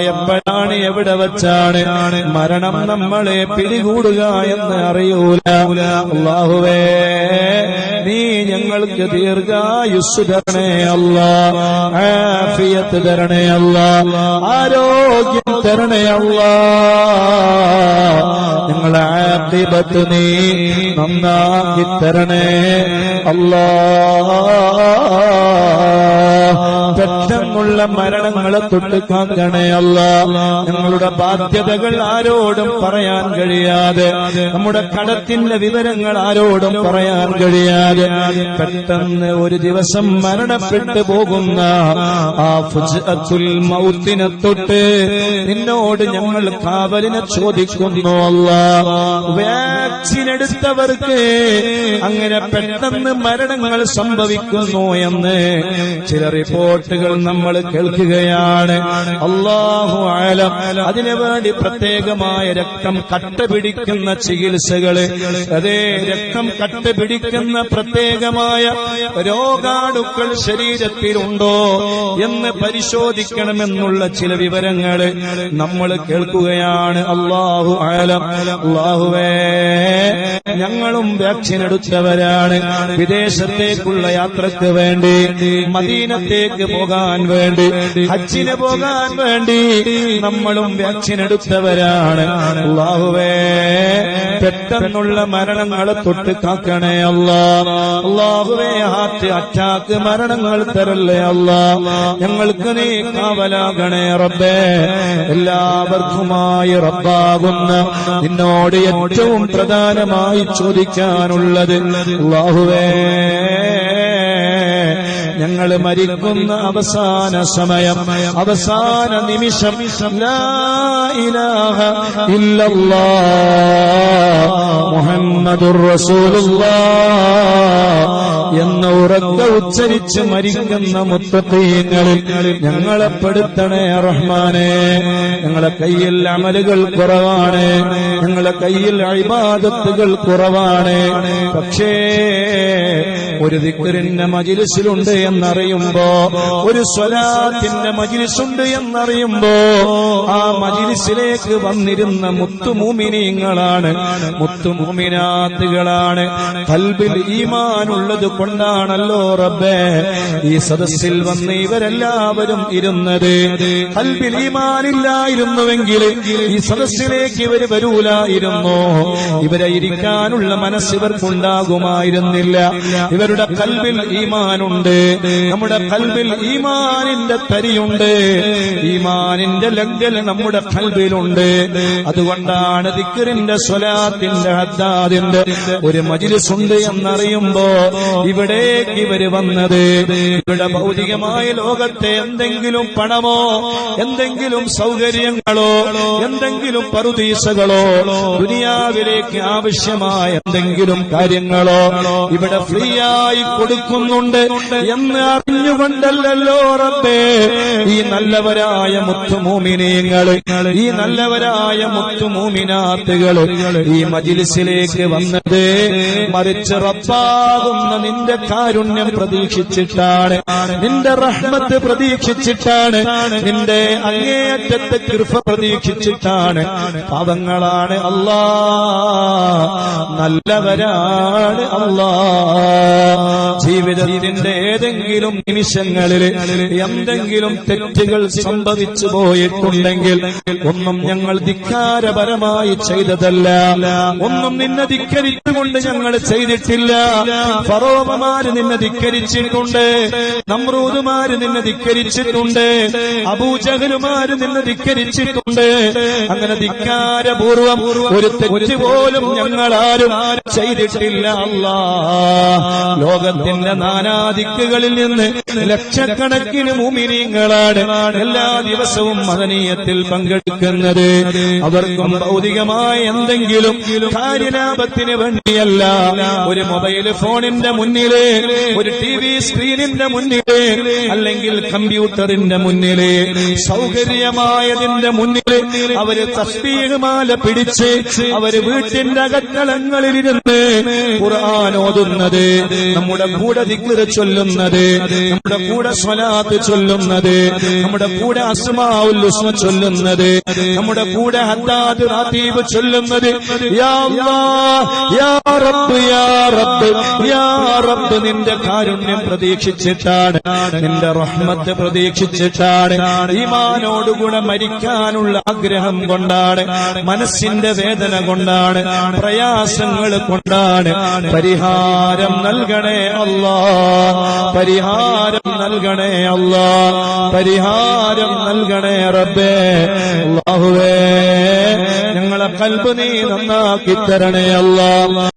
എപ്പോഴാണ് എവിടെ വെച്ചാണ്? മരണം നമ്മളെ പിടികൂടുക എന്ന് അറിയൂല. നീ ഞങ്ങൾക്ക് ദീർഘായുസ് തരണേ അല്ല ആഫിയത്ത് തരണേ അല്ല ആരോഗ്യം തരണേ അല്ല. ഞങ്ങളെ ആക്കിബത്ത് നീ നന്നാക്കി തരണേ അല്ലാ. പെട്ടെന്നുള്ള മരണങ്ങളെ തൊട്ട് കാക്കണേ അല്ല. ഞങ്ങളുടെ ബാധ്യതകൾ ആരോടും പറയാൻ കഴിയാതെ നമ്മുടെ കടത്തിന്റെ വിവരങ്ങൾ ആരോടും പറയാൻ കഴിയാതെ പെട്ടെന്ന് ഒരു ദിവസം മരണപ്പെട്ടു പോകുന്ന ആ ഫുജ്അത്തുൽ മൗത്തിനെ തൊട്ട് നിന്നോട് ഞങ്ങൾ കാവലിനെ ചോദിക്കുന്നു അല്ല വാക്സിൻ എടുത്തവർക്ക് അങ്ങനെ പെട്ടെന്ന് മരണങ്ങൾ സംഭവിക്കുന്നു എന്ന് ചില റിപ്പോർട്ടുകൾ നമ്മൾ കേൾക്കുകയാണ്. അള്ളാഹു ആലം അതിനു വേണ്ടി പ്രത്യേകമായ രക്തം കട്ട പിടിക്കുന്ന ചികിത്സകൾ അതേ രക്തം കട്ട പിടിക്കുന്ന പ്രത്യേകമായ രോഗാണുക്കൾ ശരീരത്തിലുണ്ടോ എന്ന് പരിശോധിക്കണമെന്നുള്ള ചില വിവരങ്ങൾ നമ്മൾ കേൾക്കുകയാണ്. അള്ളാഹു ആലം അള്ളാഹുവേ ഞങ്ങളും വാക്സിൻ എടുത്തവരാണ്. വിദേശത്തേക്കുള്ള യാത്രയ്ക്ക് വേണ്ടി മദീനത്തേക്ക് പോകാൻ വേണ്ടി ഹജ്ജിന് പോകാൻ വേണ്ടി നമ്മളും വാക്സിൻ എടുത്തവരാണ്. അള്ളാഹുവേ പെട്ടെന്നുള്ള മരണങ്ങളെ തൊട്ട് കാക്കണേ അല്ലാ. അള്ളാഹുവേ ഹാർട്ട് അറ്റാക്ക് മരണങ്ങൾ തരല്ലേ അല്ലാ. ഞങ്ങൾക്ക് നീ കാവലാകണേ റബ്ബേ. എല്ലാവർക്കുമായി റബ്ബാകുന്ന നിന്നോട് ഏറ്റവും പ്രധാനമായി ചോദിക്കാനുള്ളത് അള്ളാഹുവേ. ഞങ്ങൾ മരിക്കുന്ന അവസാന സമയം അവസാന നിമിഷം. എന്ന ഉറക്ക ഉച്ചരിച്ച് മരിക്കുന്ന മുത്തീങ്ങളിൽ ഞങ്ങളെ പെടുത്തണേ റഹ്മാനെ. ഞങ്ങളെ കയ്യിൽ അമലുകൾ കുറവാണ്. ഞങ്ങളെ കയ്യിൽ അഴിബാദത്തുകൾ കുറവാണ്. പക്ഷേ ഒരു ദിക്കറിന്റെ മജിലിസിലുണ്ട് എന്നറിയുമ്പോ ഒരു സ്വലാത്തിന്റെ മജിലിസുണ്ട് എന്നറിയുമ്പോ ആ മജിലിസിലേക്ക് വന്നിരുന്ന മുത്തുമൂമിനീങ്ങളാണ്. മുത്തുമൂമിനാത്തുകളാണ്. കൽബിൽ ഈമാനുള്ളത് കൊണ്ടാണല്ലോ റബ്ബേ ഈ സദസ്സിൽ വന്ന് ഇവരെല്ലാവരും ഇരുന്നത്. കൽബിൽ ഈമാനില്ലായിരുന്നുവെങ്കിൽ ഈ സദസ്സിലേക്ക് ഇവർ വരൂലായിരുന്നു. ഇവരെ ഇരിക്കാനുള്ള മനസ്സ് ഇവർക്കുണ്ടാകുമായിരുന്നില്ല. ഇവരുടെ കൽബിൽ ഈമാനുണ്ട്. നമ്മുടെ കൽബിൽ ഈമാനിന്റെ തരിയുണ്ട്. ഈമാനിന്റെ ലങ്കൽ നമ്മുടെ കൽബിലുണ്ട്. അതുകൊണ്ടാണ് ദിക്കറിന്റെ സ്വലാത്തിന്റെ ഹദ്ദാദിന്റെ ഒരു മജിലിസ് ഉണ്ട് എന്നറിയുമ്പോ ഇവിടേക്ക് ഇവർ വന്നത്. ഇവിടെ ഭൗതികമായ ലോകത്തെ എന്തെങ്കിലും പണമോ എന്തെങ്കിലും സൗകര്യങ്ങളോ എന്തെങ്കിലും പറുദീസകളോ ദുനിയാവിലേക്ക് ആവശ്യമായ എന്തെങ്കിലും കാര്യങ്ങളോ ഇവിടെ ഫ്രീ ആയി കൊടുക്കുന്നുണ്ട് എന്ന് അറിഞ്ഞുകൊണ്ടല്ലോ റബ്ബേ. ഈ നല്ലവരായ മുത്തുമൂമിനീങ്ങൾ ഈ നല്ലവരായ മുത്തുമൂമിനാത്തുകൾ ഈ മജിലിസിലേക്ക് വന്നത് മറിച്ച് റബ്ബാകുന്ന നിന്റെ കാരുണ്യം പ്രതീക്ഷിച്ചിട്ടാണ് നിന്റെ റഹ്മത്ത് പ്രതീക്ഷിച്ചിട്ടാണ് നിന്റെ അങ്ങേയറ്റത്തെ കൃപ പ്രതീക്ഷിച്ചിട്ടാണ്. പാവങ്ങളാണ് അല്ലാ നല്ലവരാണ് അല്ലാ ജീവിതത്തിന്റെ ഏതെങ്കിലും നിമിഷങ്ങളിൽ എന്തെങ്കിലും തെറ്റുകൾ സംഭവിച്ചു പോയിട്ടുണ്ടെങ്കിൽ ഒന്നും ഞങ്ങൾ ധിക്കാരപരമായി ചെയ്തതല്ല. ഒന്നും നിന്നെ ധിക്കരിച്ചുകൊണ്ട് ഞങ്ങൾ ചെയ്തിട്ടില്ല. ഫറോവമാര് നിന്നെ ധിക്കരിച്ചിട്ടുണ്ട്. നമ്രൂദുമാര് നിന്നെ ധിക്കരിച്ചിട്ടുണ്ട്. അബൂജഹലുമാര് നിന്നെ ധിക്കരിച്ചിട്ടുണ്ട്. അങ്ങനെ ധിക്കാരപൂർവം ഒരു തെറ്റ് പോലും ഞങ്ങൾ ആരും ചെയ്തിട്ടില്ല. അല്ലാ ലോകത്തിന്റെ നാനാദിക്കുകളിൽ നിന്ന് ലക്ഷക്കണക്കിന് മുമിനീങ്ങളാണ് എല്ലാ ദിവസവും മദനീയത്തിൽ പങ്കെടുക്കുന്നത്. അവർക്കും ഭൗതികമായ എന്തെങ്കിലും കാര്യലാഭത്തിന് വേണ്ടിയല്ല. ഒരു മൊബൈൽ ഫോണിന്റെ മുന്നിലെ ഒരു ടി വി സ്ക്രീനിന്റെ മുന്നിലെ അല്ലെങ്കിൽ കമ്പ്യൂട്ടറിന്റെ മുന്നിലെ സൗകര്യമായതിന്റെ മുന്നിലെ അവർ തസ്തീകമാല പിടിച്ച് അവർ വീട്ടിന്റെ അകത്തളങ്ങളിലിരുന്ന് ഖുർആൻ ഓതുന്നത്. നമ്മുടെ കൂടെ ദിക്ര ചൊല്ലുന്നത് നമ്മുടെ കൂടെ സ്വലാത്ത് ചൊല്ലുന്നത് നമ്മുടെ കൂടെ അസ്മാഉൽ ഹുസ്ന ചൊല്ലുന്നത് നമ്മുടെ കൂടെ ഹദ്ദാദ് റാത്തീബ് ചൊല്ലുന്നത്. യാ യാ യാ റബ്ബ് യാ റബ്ബ് നിന്റെ കാരുണ്യം പ്രതീക്ഷിച്ചിട്ടാണ് നിന്റെ റഹ്മത്ത് പ്രതീക്ഷിച്ചിട്ടാണ് ഈമാനോടുകൂടെ മരിക്കാനുള്ള ആഗ്രഹം കൊണ്ടാണ് മനസ്സിന്റെ വേദന കൊണ്ടാണ് പ്രയാസങ്ങൾ കൊണ്ടാണ് പരിഹാരം നൽകണേ അല്ലാ. പരിഹാരം നൽകണേ അല്ലാ. പരിഹാരം നൽകണേ റബ്ബേ. അല്ലാഹുവേ ഞങ്ങളെ കൽബ് നീ നന്നാക്കി തരണേ അല്ലാ.